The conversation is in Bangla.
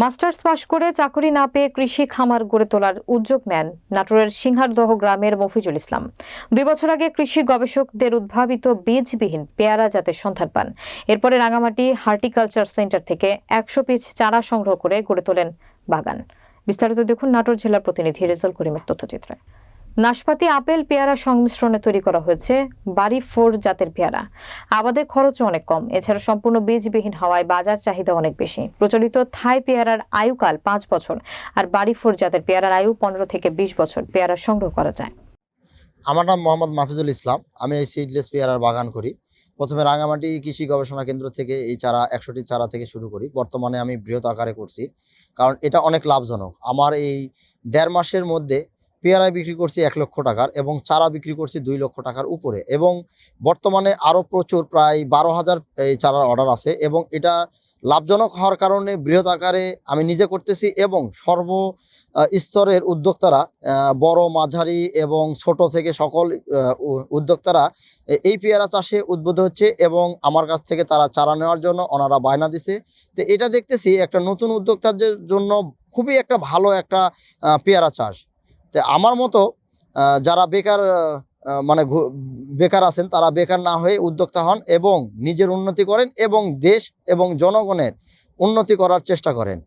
মাস্টার্স পাশ করে চাকরি না পেয়ে কৃষি খামার গড়ে তোলার উদ্যোগ নেন নাটোরের সিংহারদহ গ্রামের মফিজুল ইসলাম। দুই বছর আগে কৃষি গবেষকদের উদ্ভাবিত বীজবিহীন পেয়ারা জাতের সন্ধান পান। এরপরে রাঙামাটি হার্টিকালচার সেন্টার থেকে একশো পিচ চারা সংগ্রহ করে গড়ে তোলেন বাগান। বিস্তারিত দেখুন নাটোর জেলার প্রতিনিধি রেজল করিমের তথ্যচিত্রে। নাশপাতি, আপেল, পেয়ারা সংমিশ্রণে তৈরি করা হয়েছে বাড়ি ফোর জাতের পেয়ারা। আবাদে খরচও অনেক কম। এছাড়া সম্পূর্ণ বীজবিহীন হওয়ায় বাজার চাহিদা অনেক বেশি। প্রচলিত থাই পেয়ারার আয়ুকাল পাঁচ বছর, আর বাড়ি ফোর জাতের পেয়ারার আয়ু পনেরো থেকে বিশ বছর পেয়ারা সংগ্রহ করা যায়। আমার নাম মোহাম্মদ মাহফিজুল ইসলাম। আমি এই সিডলেস পেয়ারার বাগান করি। প্রথমে রাঙামাটি কৃষি গবেষণা কেন্দ্র থেকে এই চারা, একশোটি চারা থেকে শুরু করি। বর্তমানে আমি বৃহৎ আকারে করছি, কারণ এটা অনেক লাভজনক। আমার এই দেড় মাসের মধ্যে পেয়ারায় বিক্রি করছি এক লক্ষ টাকার এবং চারা বিক্রি করছি দুই লক্ষ টাকার উপরে এবং বর্তমানে আরও প্রচুর প্রায় বারো হাজার এই চারার অর্ডার আছে এবং এটা লাভজনক হওয়ার কারণে বৃহৎ আকারে আমি নিজে করতেছি এবং সর্ব স্তরের উদ্যোক্তারা বড়, মাঝারি এবং ছোট থেকে সকল উদ্যোক্তারা এই পেয়ারা চাষে উদ্বুদ্ধ হচ্ছে এবং আমার কাছ থেকে তারা চারা নেওয়ার জন্য ওনারা বায়না দিছে। তো এটা দেখতেছি একটা নতুন উদ্যোক্তাদের জন্য খুবই একটা ভালো একটা পেয়ারা চাষ। তো আমার মতো যারা বেকার মানে বেকার আছেন, তারা বেকার না হয়ে উদ্যোক্তা হন এবং নিজের উন্নতি করেন এবং দেশ এবং জনগণের উন্নতি করার চেষ্টা করেন।